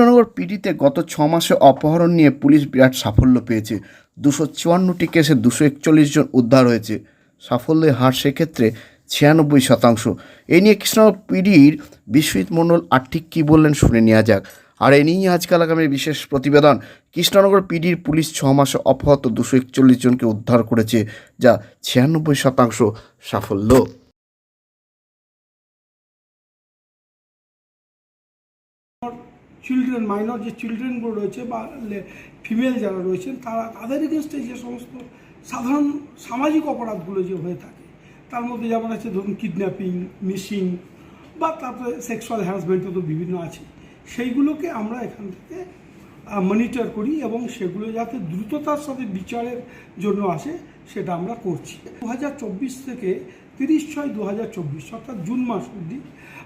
কৃষ্ণনগর পিডিতে গত ছ মাসে অপহরণ নিয়ে পুলিশ বিরাট সাফল্য পেয়েছে। দুশো চুয়ান্নটি কেসে দুশো একচল্লিশ জন উদ্ধার হয়েছে। সাফল্যের হার সেক্ষেত্রে ছিয়ানব্বই শতাংশ। এ নিয়ে কৃষ্ণনগর পিডির বিশ্বজিৎ মণ্ডল আর ঠিক কী বললেন শুনে নেওয়া যাক। আর এ নিয়েই আজকাল আগামী বিশেষ প্রতিবেদন। কৃষ্ণনগর পিডির পুলিশ ছ মাসে অপহত দুশো একচল্লিশ জনকে উদ্ধার করেছে, যা ছিয়ানব্বই শতাংশ সাফল্য। চিলড্রেন মাইনর যে চিলড্রেনগুলো রয়েছে বা ফিমেল যারা রয়েছেন, তারা, তাদের এগেনস্টে যে সমস্ত সাধারণ সামাজিক অপরাধগুলো যে হয়ে থাকে, তার মধ্যে যেমন আছে ধরুন কিডন্যাপিং মিসিং বা তারপরে সেক্সুয়াল হ্যারাসমেন্টও তো বিভিন্ন আছে, সেইগুলোকে আমরা এখান থেকে মনিটর করি এবং সেগুলো যাতে দ্রুততার সাথে বিচারের জন্য আসে, সেটা আমরা করছি। দু হাজার চব্বিশ থেকে তিরিশ ছয় দু হাজার চব্বিশ, অর্থাৎ জুন মাস অবধি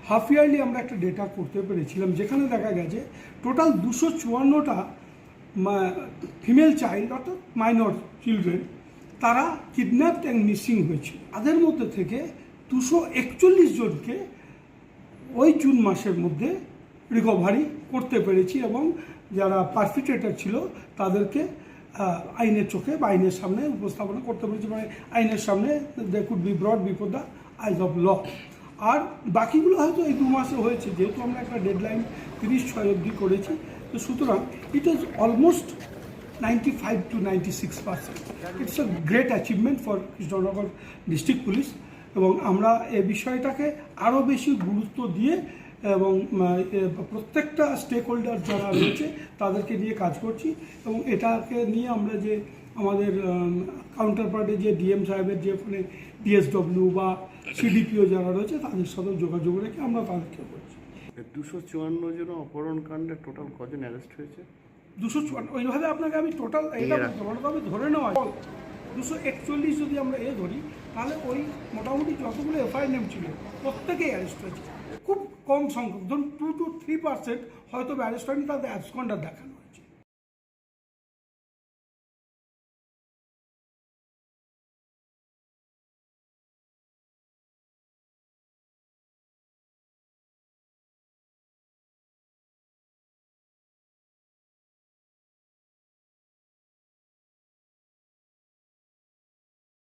হাফ ইয়ারলি আমরা একটা ডেটা করতে পেরেছিলাম, যেখানে দেখা গেছে টোটাল দুশো চুয়ান্নটা ফিমেল চাইল্ড অর্থাৎ মাইনর চিলড্রেন তারা কিডন্যাপড অ্যান্ড মিসিং হয়েছে। তাদের মধ্যে থেকে দুশো একচল্লিশ জনকে ওই জুন মাসের মধ্যে রিকভারি করতে পেরেছি এবং যারা পারফিটেটার ছিল তাদেরকে আইনের চোখে বা আইনের সামনে উপস্থাপনা করতে পেরেছি। মানে আইনের সামনে they could be brought before the eyes of law আর বাকিগুলো হয়তো এই দু মাসে হয়েছে, যেহেতু আমরা একটা ডেডলাইন তিরিশ ছয় অবধি করেছি, তো সুতরাং it is almost ninety five to ninety six percent it's a great achievement for Krishnanagar district police এবং আমরা এ বিষয়টাকে আরও বেশি গুরুত্ব দিয়ে এবং প্রত্যেকটা স্টেক হোল্ডার যারা রয়েছে তাদেরকে নিয়ে কাজ করছি এবং এটাকে নিয়ে আমরা যে আমাদের কাউন্টার পার্টে যে ডিএম সাহেবের যে ওখানে ডিএসডব্লিউ বা সিডিপিও যারা রয়েছে তাদের সাথে যোগাযোগ রেখে আমরা তাদেরকে করছি। দুশো চুয়ান্ন জন অপহরণ কাণ্ডে টোটাল কজন অ্যারেস্ট হয়েছে? দুশো চুয়ান্ন ওইভাবে আপনাকে আমি টোটাল এটা তবে ধরে নেওয়া। দুশো একচল্লিশ যদি আমরা এ ধরি তাহলে ওই মোটামুটি যতগুলো এফআইআর নেম ছিল প্রত্যেকেই অ্যারেস্ট হয়েছে। খুব কম সংখ্যক ধরুন টু টু থ্রি পার্সেন্ট হয়তো ব্যারিস্টার তাদের অ্যাবসকন্ডার দেখানো